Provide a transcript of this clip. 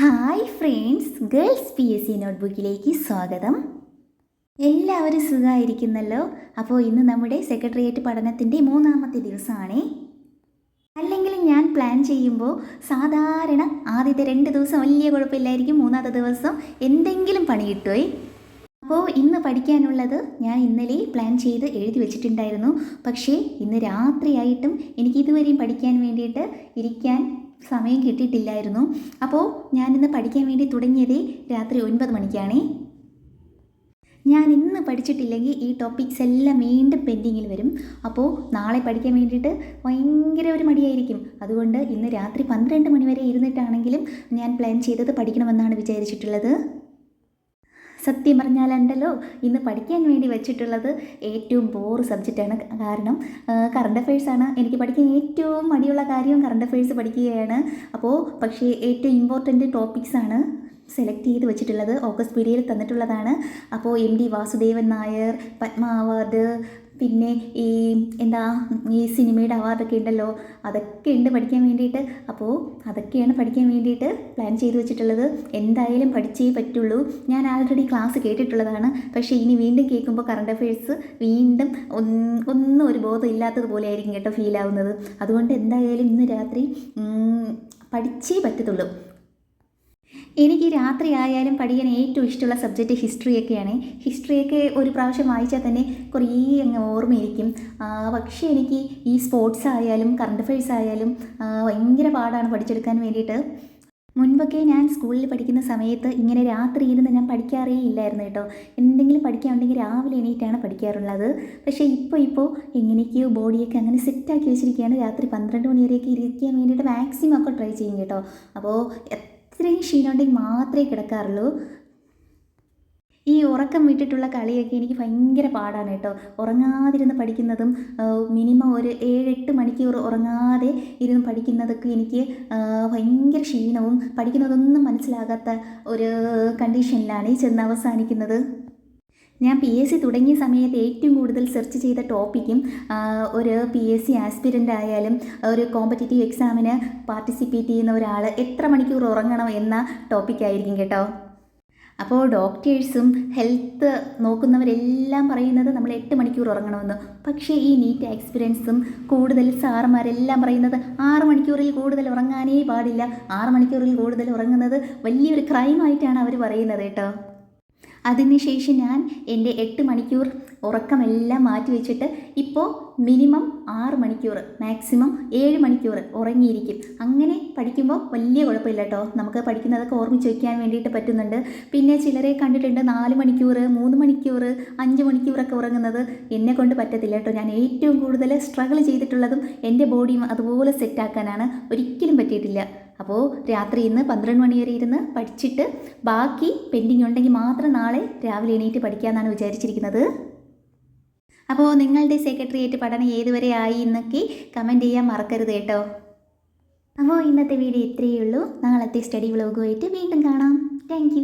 Hi friends girls P S C നോട്ട്ബുക്കിലേക്ക് സ്വാഗതം. എല്ലാവരും സുഖമായിരിക്കുന്നല്ലോ? അപ്പോൾ ഇന്ന് നമ്മുടെ സെക്രട്ടേറിയറ്റ് പഠനത്തിന്റെ മൂന്നാമത്തെ ദിവസമാണേ. അല്ലെങ്കിൽ ഞാൻ പ്ലാൻ ചെയ്യുമ്പോൾ സാധാരണ ആദ്യത്തെ രണ്ട് ദിവസം വലിയ കുഴപ്പമില്ലായിരിക്കും മൂന്നാമത്തെ ദിവസം എന്തെങ്കിലും പണി കിട്ടുമേ അപ്പോൾ ഇന്ന് പഠിക്കാനുള്ളത് ഞാൻ ഇന്നലെ പ്ലാൻ ചെയ്ത് എഴുതി വെച്ചിട്ടുണ്ടായിരുന്നു. പക്ഷേ ഇന്ന് രാത്രിയായിട്ടും എനിക്ക് ഇതുവരെയും പഠിക്കാൻ വേണ്ടിയിട്ട് ഇരിക്കാൻ സമയം കിട്ടിയിട്ടില്ലായിരുന്നു. അപ്പോൾ ഞാനിന്ന് പഠിക്കാൻ വേണ്ടി തുടങ്ങിയതേ രാത്രി ഒൻപത് മണിക്കാണേ. ഞാൻ ഇന്ന് പഠിച്ചിട്ടില്ലെങ്കിൽ ഈ ടോപ്പിക്സ് എല്ലാം വീണ്ടും പെൻഡിങ്ങിൽ വരും. അപ്പോൾ നാളെ പഠിക്കാൻ വേണ്ടിയിട്ട് ഭയങ്കര ഒരു മടിയായിരിക്കും. അതുകൊണ്ട് ഇന്ന് രാത്രി പന്ത്രണ്ട് മണിവരെ ഇരുന്നിട്ടാണെങ്കിലും ഞാൻ പ്ലാൻ ചെയ്തത് പഠിക്കണമെന്നാണ് വിചാരിച്ചിട്ടുള്ളത്. സത്യം പറഞ്ഞാലുണ്ടല്ലോ ഇന്ന് പഠിക്കാൻ വേണ്ടി വെച്ചിട്ടുള്ളത് ഏറ്റവും ബോർ സബ്ജക്റ്റാണ് കാരണം കറണ്ട് അഫയേഴ്സാണ് എനിക്ക് പഠിക്കാൻ ഏറ്റവും മടിയുള്ള കാര്യം കറണ്ട് അഫയേഴ്സ് പഠിക്കുകയാണ്. അപ്പോൾ പക്ഷേ ഏറ്റവും ഇമ്പോർട്ടന്റ് ടോപ്പിക്സാണ് സെലക്ട് ചെയ്ത് വെച്ചിട്ടുള്ളത്. ഓഗസ്റ്റ് പീഡിയയിൽ തന്നിട്ടുള്ളതാണ്. അപ്പോൾ M D Vasudevan Nair Padma award പിന്നെ ഈ എന്താ ഈ സിനിമയുടെ അവാർഡൊക്കെ ഉണ്ടല്ലോ അതൊക്കെ ഉണ്ട് പഠിക്കാൻ വേണ്ടിയിട്ട്. അപ്പോൾ അതൊക്കെയാണ് പഠിക്കാൻ വേണ്ടിയിട്ട് പ്ലാൻ ചെയ്ത് വെച്ചിട്ടുള്ളത്. എന്തായാലും പഠിച്ചേ പറ്റുള്ളൂ. ഞാൻ ആൾറെഡി ക്ലാസ് കേട്ടിട്ടുള്ളതാണ്. പക്ഷേ ഇനി വീണ്ടും കേൾക്കുമ്പോൾ കറണ്ട് അഫയേഴ്സ് വീണ്ടും ഒന്നും ഒരു ബോധം ഇല്ലാത്തതുപോലെ ആയിരിക്കും കേട്ടോ ഫീൽ ആവുന്നത്. അതുകൊണ്ട് എന്തായാലും ഇന്ന് രാത്രി പഠിച്ചേ പറ്റത്തുള്ളൂ. എനിക്ക് രാത്രി ആയാലും പഠിക്കാൻ ഏറ്റവും ഇഷ്ടമുള്ള സബ്ജക്റ്റ് ഹിസ്റ്ററിയൊക്കെയാണ് ഹിസ്റ്ററിയൊക്കെ ഒരു പ്രാവശ്യം വായിച്ചാൽ തന്നെ കുറേ അങ്ങ് ഓർമ്മയിരിക്കും. പക്ഷേ എനിക്ക് ഈ സ്പോർട്സ് ആയാലും കറണ്ട് അഫയേഴ്സ് ആയാലും ഭയങ്കര പാടാണ് പഠിച്ചെടുക്കാൻ വേണ്ടിയിട്ട്. മുൻപൊക്കെ ഞാൻ സ്കൂളിൽ പഠിക്കുന്ന സമയത്ത് ഇങ്ങനെ രാത്രി ഇരുന്ന് ഞാൻ പഠിക്കാറേ ഇല്ലായിരുന്നു കേട്ടോ. എന്തെങ്കിലും പഠിക്കാനുണ്ടെങ്കിൽ രാവിലെ എണീറ്റാണ് പഠിക്കാറുള്ളത്. പക്ഷേ ഇപ്പോൾ ഇപ്പോൾ എങ്ങനെയൊക്കെയോ ബോഡിയൊക്കെ അങ്ങനെ സെറ്റാക്കി വെച്ചിരിക്കുകയാണ്. രാത്രി പന്ത്രണ്ട് മണി വരെയൊക്കെ ഇരിക്കാൻ വേണ്ടിയിട്ട് മാക്സിമം ഒക്കെ ട്രൈ ചെയ്യും കേട്ടോ. അപ്പോൾ ഇത്രയും ക്ഷീണമുണ്ടെങ്കിൽ മാത്രമേ കിടക്കാറുള്ളൂ. ഈ ഉറക്കം വിട്ടിട്ടുള്ള കളിയൊക്കെ എനിക്ക് ഭയങ്കര പാടാണ് കേട്ടോ. ഉറങ്ങാതിരുന്ന് പഠിക്കുന്നതും മിനിമം ഒരു ഏഴെട്ട് മണിക്കൂർ ഉറങ്ങാതെ ഇരുന്ന് പഠിക്കുന്നതൊക്കെ എനിക്ക് ഭയങ്കര ക്ഷീണവും പഠിക്കുന്നതൊന്നും മനസ്സിലാകാത്ത ഒരു കണ്ടീഷനിലാണ് ഈ ചെന്ന് അവസാനിക്കുന്നത്. ഞാൻ പി എസ് സി തുടങ്ങിയ സമയത്ത് ഏറ്റവും കൂടുതൽ സെർച്ച് ചെയ്ത ടോപ്പിക്കും ഒരു പി എസ് സി ആസ്പിരന്റ് ആയാലും ഒരു കോമ്പറ്റേറ്റീവ് എക്സാമിന് പാർട്ടിസിപ്പേറ്റ് ചെയ്യുന്ന ഒരാൾ എത്ര മണിക്കൂർ ഉറങ്ങണം എന്ന ടോപ്പിക്കായിരിക്കും കേട്ടോ. അപ്പോൾ ഡോക്ടേഴ്സും ഹെൽത്ത് നോക്കുന്നവരെല്ലാം പറയുന്നത് നമ്മൾ എട്ട് മണിക്കൂർ ഉറങ്ങണമെന്ന്. പക്ഷേ ഈ നീറ്റ് എക്സ്പീരിയൻസും കൂടുതൽ സാറുമാരെല്ലാം പറയുന്നത് ആറ് മണിക്കൂറിൽ കൂടുതൽ ഉറങ്ങാനേ പാടില്ല. ആറ് മണിക്കൂറിൽ കൂടുതൽ ഉറങ്ങുന്നത് വലിയൊരു ക്രൈമായിട്ടാണ് അവർ പറയുന്നത് കേട്ടോ. അതിനുശേഷം ഞാൻ എന്റെ എട്ട് മണിക്കൂർ ഉറക്കമെല്ലാം മാറ്റി വെച്ചിട്ട് ഇപ്പോൾ മിനിമം ആറ് മണിക്കൂർ മാക്സിമം ഏഴ് മണിക്കൂർ ഉറങ്ങിയിരിക്കും. അങ്ങനെ പഠിക്കുമ്പോൾ വലിയ കുഴപ്പമില്ല കേട്ടോ നമുക്ക് പഠിക്കുന്നതൊക്കെ ഓർമ്മിച്ച് വയ്ക്കാൻ വേണ്ടിയിട്ട് പറ്റുന്നുണ്ട്. പിന്നെ ചിലരെ കണ്ടിട്ടുണ്ട് നാല് മണിക്കൂർ മൂന്ന് മണിക്കൂർ അഞ്ച് മണിക്കൂറൊക്കെ ഉറങ്ങുന്നത്. എന്നെ കൊണ്ട് പറ്റത്തില്ല കേട്ടോ ഞാൻ ഏറ്റവും കൂടുതൽ സ്ട്രഗിൾ ചെയ്തിട്ടുള്ളതും എന്റെ ബോഡിയും അതുപോലെ സെറ്റാക്കാനാണ് ഒരിക്കലും പറ്റിയിട്ടില്ല. അപ്പോൾ രാത്രി ഇന്ന് പന്ത്രണ്ട് മണി വരെ ഇരുന്ന് പഠിച്ചിട്ട് ബാക്കി പെൻഡിങ് ഉണ്ടെങ്കിൽ മാത്രം നാളെ രാവിലെ എണീറ്റ് പഠിക്കാമെന്നാണ് വിചാരിച്ചിരിക്കുന്നത്. അപ്പോൾ നിങ്ങളുടെ സെക്രട്ടേറിയറ്റ് പഠനം ഏതുവരെ ആയി എന്നൊക്കെ കമന്റ് ചെയ്യാൻ മറക്കരുത് കേട്ടോ. അപ്പോൾ ഇന്നത്തെ വീഡിയോ ഇത്രയേ ഉള്ളൂ. നാളത്തെ സ്റ്റഡി വ്ലോഗുമായിട്ട് വീണ്ടും കാണാം. താങ്ക്